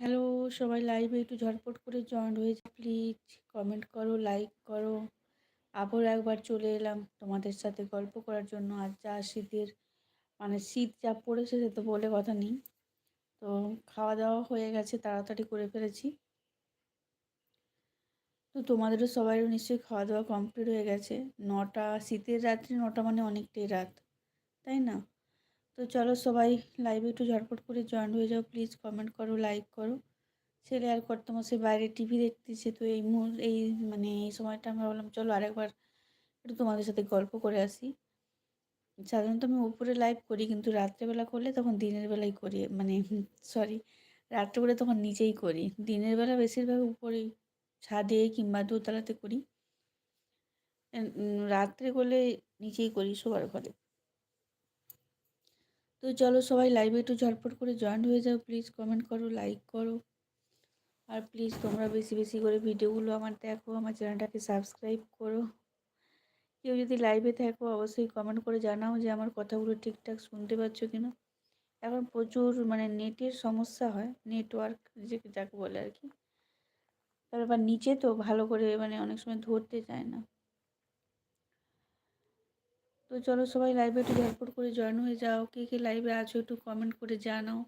Hello, সবাই লাইভে একটু ঝটপট করে জয়েন হয়ে যাও প্লিজ কমেন্ট করো লাইক করো। আবার একবার চলে এলাম তোমাদের সাথে গল্প করার জন্য। আর যা শীতের মানে শীত যা পড়েছে সে তো বলে কথা নেই। তো খাওয়া দাওয়া হয়ে গেছে, তাড়াতাড়ি করে ফেলেছি। তো তোমাদেরও সবাইরও নিশ্চয়ই খাওয়া দাওয়া কমপ্লিট হয়ে গেছে। নটা, শীতের রাত্রি নটা মানে অনেকটাই রাত, তাই না? তো চলো সবাই লাইভে একটু ঝটপট করে জয়েন হয়ে যাও প্লিজ কমেন্ট করো লাইক করো। ছেলে আর কর্তমাসে বাইরে টিভি দেখতেছে, তো এই মুহূর্তে এই মানে এই সময়টা আমি ভাবলাম চলো আরেকবার একটু তোমাদের সাথে গল্প করে আসি। সাধারণত আমি উপরে লাইভ করি, কিন্তু রাত্রেবেলা করলে তখন দিনের বেলায় করি মানে সরি রাত্রেবেলা তখন নিচেই করি। দিনের বেলা বেশিরভাগ উপরেই ছাদে কিংবা দোতলাতে করি। রাত্রে করলে নিচেই করি শোবার ঘরে। তো চলো সবাই লাইভে একটু ঝটপট করে জয়েন হয়ে যাও প্লিজ কমেন্ট করো লাইক করো। আর প্লিজ তোমরা বেশি বেশি করে ভিডিওগুলো আমার দেখো, আমার চ্যানেলটাকে সাবস্ক্রাইব করো। কেউ যদি লাইভে থাকো, অবশ্যই কমেন্ট করে জানাও যে আমার কথাগুলো ঠিকঠাক শুনতে পাচ্ছ কিনা। এখন প্রচুর মানে নেটের সমস্যা হয় নেটওয়ার্ক যে যাকে বলে আর কি। তারপর নিচে তো ভালো করে মানে অনেক সময় ধরতে চায় না। তো চলো সবাই লাইভে একটু ঝটপট করে জয়েন হয়ে যাও। কে কে লাইভে আছো একটু কমেন্ট করে জানাও।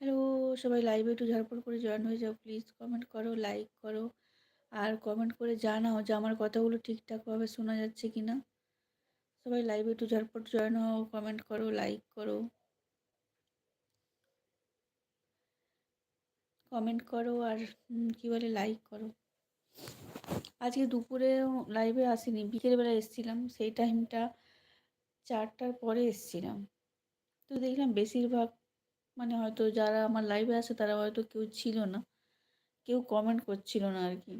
হ্যালো সবাই লাইভে একটু ঝটপট করে জয়েন হয়ে যাও। প্লিজ কমেন্ট করো লাইক করো, আর কমেন্ট করে জানাও যে আমার কথাগুলো ঠিকঠাকভাবে শোনা যাচ্ছে কি না সবাই লাইভে একটু ঝটপট জয়েন হও কমেন্ট করো লাইক করো। কমেন্ট করো আর কি বলে লাইক করো। আজকে দুপুরে লাইভে আসিনি বিকেলবেলা এসেছিলাম, সেই টাইমটা চারটার পরে এসেছিলাম। তো দেখলাম বেশিরভাগ মানে হয়তো যারা আমার লাইভে আসে, তারা হয়তো কেউ ছিল না। কেউ কমেন্ট করছিল না আর কি,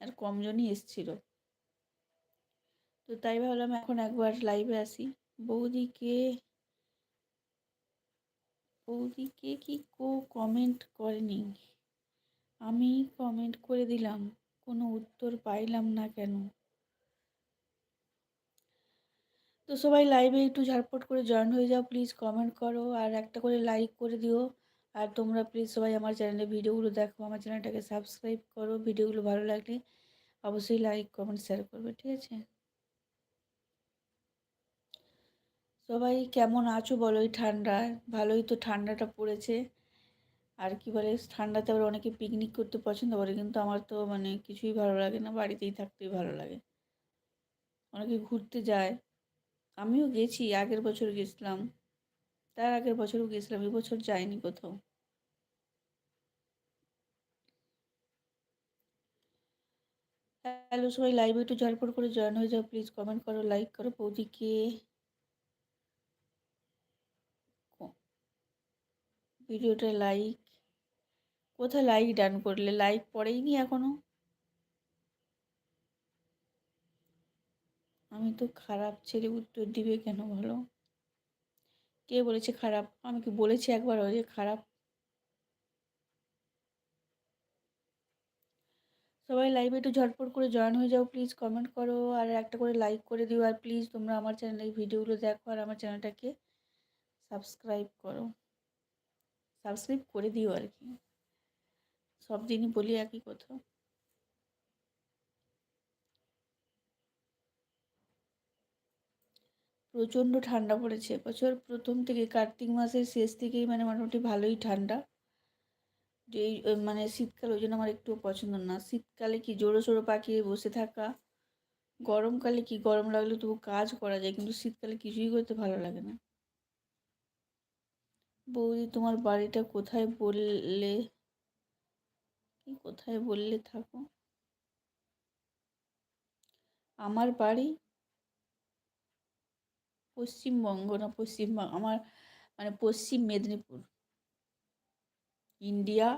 আর কমজনই এসছিল। তো তাই ভাবলাম এখন একবার লাইভে আসি। বৌদিকে বৌদিকে কি কো কমেন্ট করেনি? আমি কমেন্ট করে দিলাম, কোনো উত্তর পাইলাম না কেন? তো সবাই লাইভে একটু ঝটপট করে জয়েন হয়ে যাও প্লিজ কমেন্ট করো আর একটা করে লাইক করে দিও। আর তোমরা প্লিজ সবাই আমার চ্যানেলে ভিডিওগুলো দেখো, আমার চ্যানেলটাকে সাবস্ক্রাইব করো, ভিডিওগুলো ভালো লাগলে অবশ্যই লাইক কমেন্ট শেয়ার করবে, ঠিক আছে? সবাই কেমন আছো বলো এই ঠান্ডায়? ভালোই তো ঠান্ডাটা পড়েছে। আর কি বলে, ঠান্ডাতে আবার অনেকে পিকনিক করতে পছন্দ করে, কিন্তু আমার তো মানে কিছুই ভালো লাগে না, বাড়িতেই থাকতেই ভালো লাগে। অনেকে ঘুরতে যায়। আমিও গেছি, আগের বছর গেছিলাম। তার আগের বছরও গেছিলাম এবছর যাইনি কোথাও। হ্যালো সবাই লাইভে একটু ঝটপট করে জয়েন হয়ে যাও প্লিজ কমেন্ট করো লাইক করো বৌদিকে ভিডিওটা লাইক কোথায় লাইক ডান করলে? লাইক পড়েইনি এখনও? আমি তো খারাপ ছেলে, উত্তর দিবে কেন বলো? কে বলেছে খারাপ? আমি কি বলেছি একবার ও যে খারাপ? সবাই লাইভে একটু ঝটপট করে জয়েন হয়ে যাও প্লিজ কমেন্ট করো আর একটা করে লাইক করে দিও আর প্লিজ তোমরা আমার চ্যানেলে ভিডিওগুলো দেখো আর আমার চ্যানেলটাকে সাবস্ক্রাইব করো। সাবস্ক্রাইব করে দিও আর কি। সব দিনই বলি একই কথা। প্রচণ্ড ঠান্ডা পড়েছে। বছর প্রথম থেকে কার্তিক মাসের শেষ থেকেই মানে মোটামুটি ভালোই ঠান্ডা। যে মানে শীতকাল ওই জন্য আমার একটুও পছন্দ না। শীতকালে কি জোরো সোরো পাকিয়ে বসে থাকা, গরমকালে কি গরম লাগলে তবু কাজ করা যায়, কিন্তু শীতকালে কিছুই করতে ভালো লাগে না। বৌদি তোমার বাড়িটা কোথায় বললে? কোথায় বললে থাকো আমার বাড়ি পশ্চিমবঙ্গ না পশ্চিমবঙ্গ আমার মানে পশ্চিম মেদিনীপুর। ইন্ডিয়া,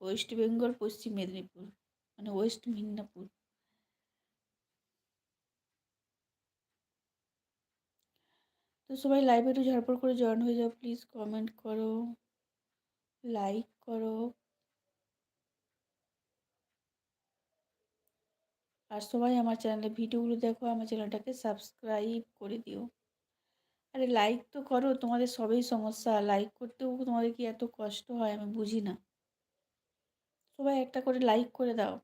ওয়েস্ট বেঙ্গল, পশ্চিম মেদিনীপুর মানে ওয়েস্ট মিদনাপুর। তো সবাই লাইভে একটু ঝড়পড় করে জয়েন হয়ে যাও প্লিজ কমেন্ট করো লাইক করো। আর সবাই আমার চ্যানেলে ভিডিওগুলো দেখো, আমার চ্যানেলটাকে সাবস্ক্রাইব করে দিও। আরে লাইক তো করো, তোমাদের সবই সমস্যা। লাইক করতেও তোমাদের কি এত কষ্ট হয় আমি বুঝি না। সবাই একটা করে লাইক করে দাও।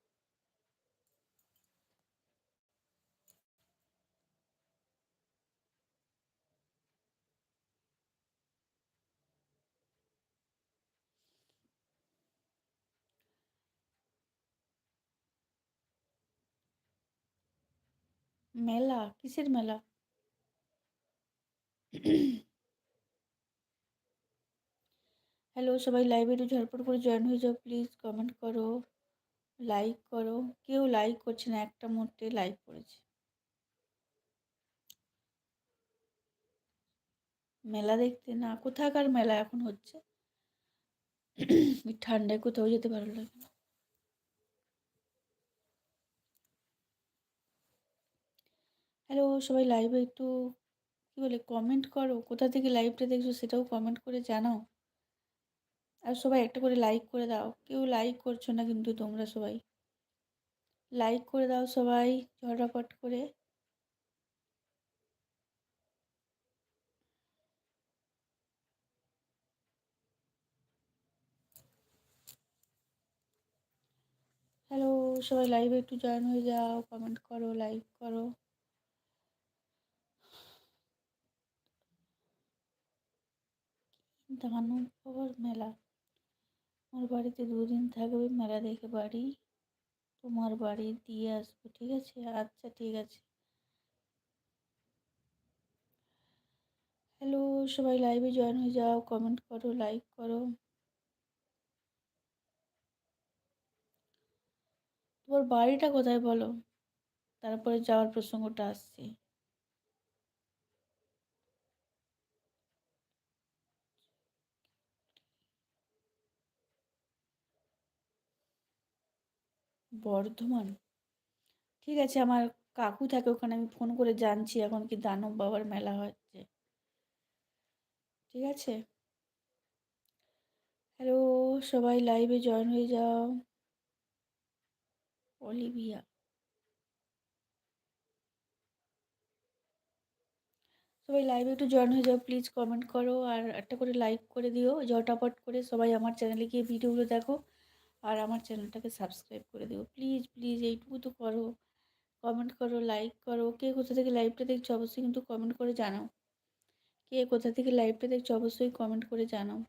মেলা? কিসের মেলা? হ্যালো সবাই লাইভে একটু ঝটপট করে জয়েন হয়ে যাও প্লিজ কমেন্ট করো লাইক করো। কেউ লাইক করছে না, একটা মুহূর্তে লাইক করেছে। মেলা দেখতে না, কোথাকার মেলা এখন হচ্ছে? ঠান্ডায় কোথাও যেতে ভালো লাগে না। হ্যালো সবাই লাইভে একটু, কী বলে কমেন্ট করো। কোথা থেকে লাইভটা দেখছ সেটাও কমেন্ট করে জানাও। আর সবাই একটা করে লাইক করে দাও। কেউ লাইক করছ না কিন্তু তোমরা সবাই। লাইক করে দাও সবাই ঝটাপট করে। হ্যালো সবাই লাইভে একটু জয়েন হয়ে যাও কমেন্ট করো লাইক করো। দানব মেলা। আমার বাড়িতে দুদিন থাকবে মেলা দেখে বাড়ি। তোমার বাড়ি দিয়ে আসব, ঠিক আছে? আচ্ছা ঠিক আছে। হ্যালো সবাই লাইভে জয়েন হয়ে যাও কমেন্ট করো লাইক করো। তোমার বাড়িটা কোথায় বলো? তারপরে যাওয়ার প্রসঙ্গটা আসছে। বর্ধমান? ঠিক আছে, আমার কাকু থাকে ওখানে, আমি ফোন করে জানছি এখন কি দানব বাবার মেলা হচ্ছে। ঠিক আছে? হ্যালো সবাই লাইভে জয়েন হয়ে যাও। অলিভিয়া। সবাই লাইভে একটু জয়েন হয়ে যাও প্লিজ কমেন্ট করো আর একটা করে লাইক করে দিও, ঝটাপট করে সবাই আমার চ্যানেলে গিয়ে ভিডিওগুলো দেখো। আর আমার চ্যানেলটাকে সাবস্ক্রাইব করে দিও। প্লিজ প্লিজ এইটুকু তো করো। কমেন্ট করো, লাইক করো। কে কোথা থেকে লাইভটা দেখছ অবশ্যই কিন্তু কমেন্ট করে জানাও। কে কোথা থেকে লাইভটা দেখছ অবশ্যই কমেন্ট করে জানাও।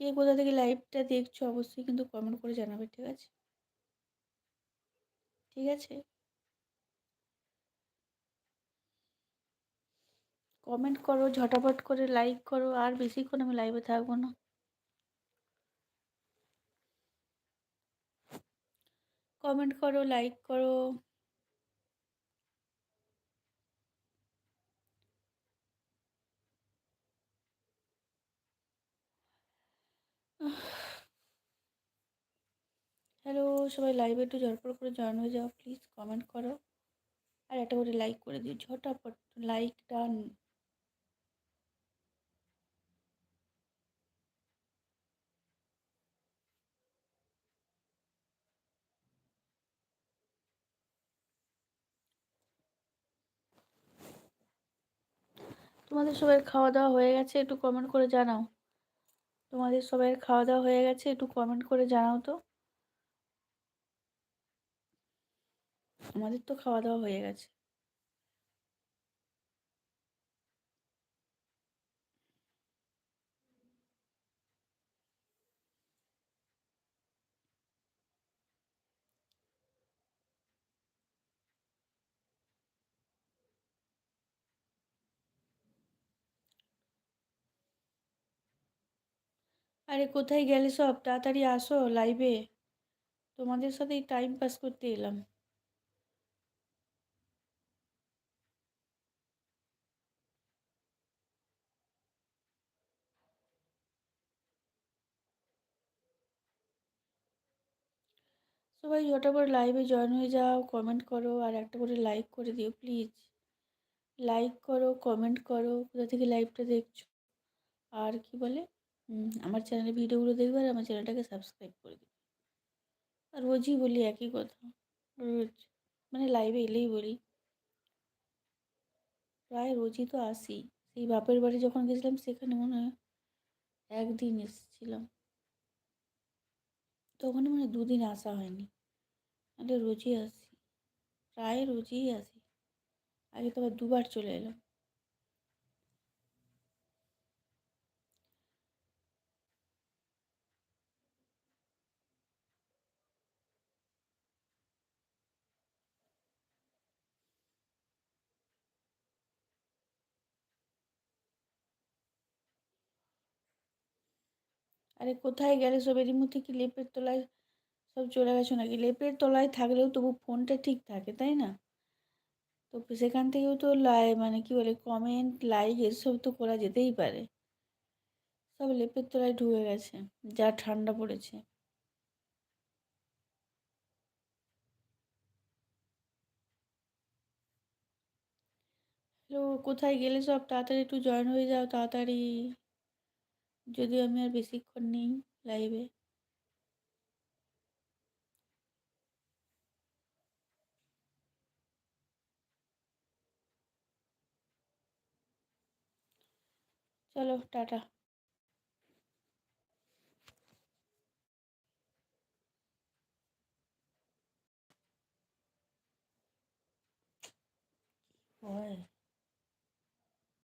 কে কোথা থেকে লাইভটা দেখছ অবশ্যই কিন্তু কমেন্ট করে জানাবে, ঠিক আছে? ঠিক আছে? কমেন্ট করো, ঝটাপট করে লাইক করো, আর বেশিক্ষণ আমি লাইভে থাকব না। কমেন্ট করো লাইক করো। হ্যালো সবাই লাইভে একটু ঝটপট করে জয়েন হয়ে যাও প্লিজ কমেন্ট করো। আর একটা করে লাইক করে দিও, ঝটাপট লাইক ডান তোমাদের সবাই খাওয়া দাওয়া হয়ে গেছে, একটু কমেন্ট করে জানাও। তোমাদের সবাই খাওয়া দাওয়া হয়ে গেছে, একটু কমেন্ট করে জানাও তো। আমাদের তো খাওয়া দাওয়া হয়ে গেছে। আরে, কোথায় গেলে সব? তাড়াতাড়ি আসো লাইভে। তোমাদের সাথেই টাইম পাস করতে এলাম। সবাই ঝটাপট লাইভে জয়েন হয়ে যাও কমেন্ট করো, আর একটা করে লাইক করে দিও প্লিজ লাইক করো কমেন্ট করো, কোথা থেকে লাইভটা দেখছ? আর কি বলে? আমার চ্যানেলে ভিডিওগুলো দেখবে আর আমার চ্যানেলটাকে সাবস্ক্রাইব করে দেবে। আর রোজই বলি একই কথা, রোজ মানে লাইভে এলেই বলি। প্রায় রোজই তো আসি, সেই বাপের বাড়ি যখন গেছিলাম সেখানে মনে হয় একদিন এসেছিলাম। তখন মানে দুদিন আসা হয়নি নাহলে রোজই আসি, প্রায় রোজই আসি। আগে তো আবার দুবার চলে এলাম। আরে কোথায় গেলে সব? এরই মধ্যে কি লেপের তলায় সব চলে গেছো নাকি? লেপের তলায় থাকলেও তবু ফোনটা ঠিক থাকে, তাই না? তো সেখান থেকেও তো লাই মানে কি বলে কমেন্ট লাইক এসব তো করা যেতেই পারে। সব লেপের তলায় ঢুকে গেছে, যা ঠান্ডা পড়েছে। হ্যালো কোথায় গেলে সব? তাড়াতাড়ি একটু জয়েন হয়ে যাও, তাড়াতাড়ি। যদিও আমি আর বেশিক্ষণ নেই লাইভে চলো টাটা। হয়?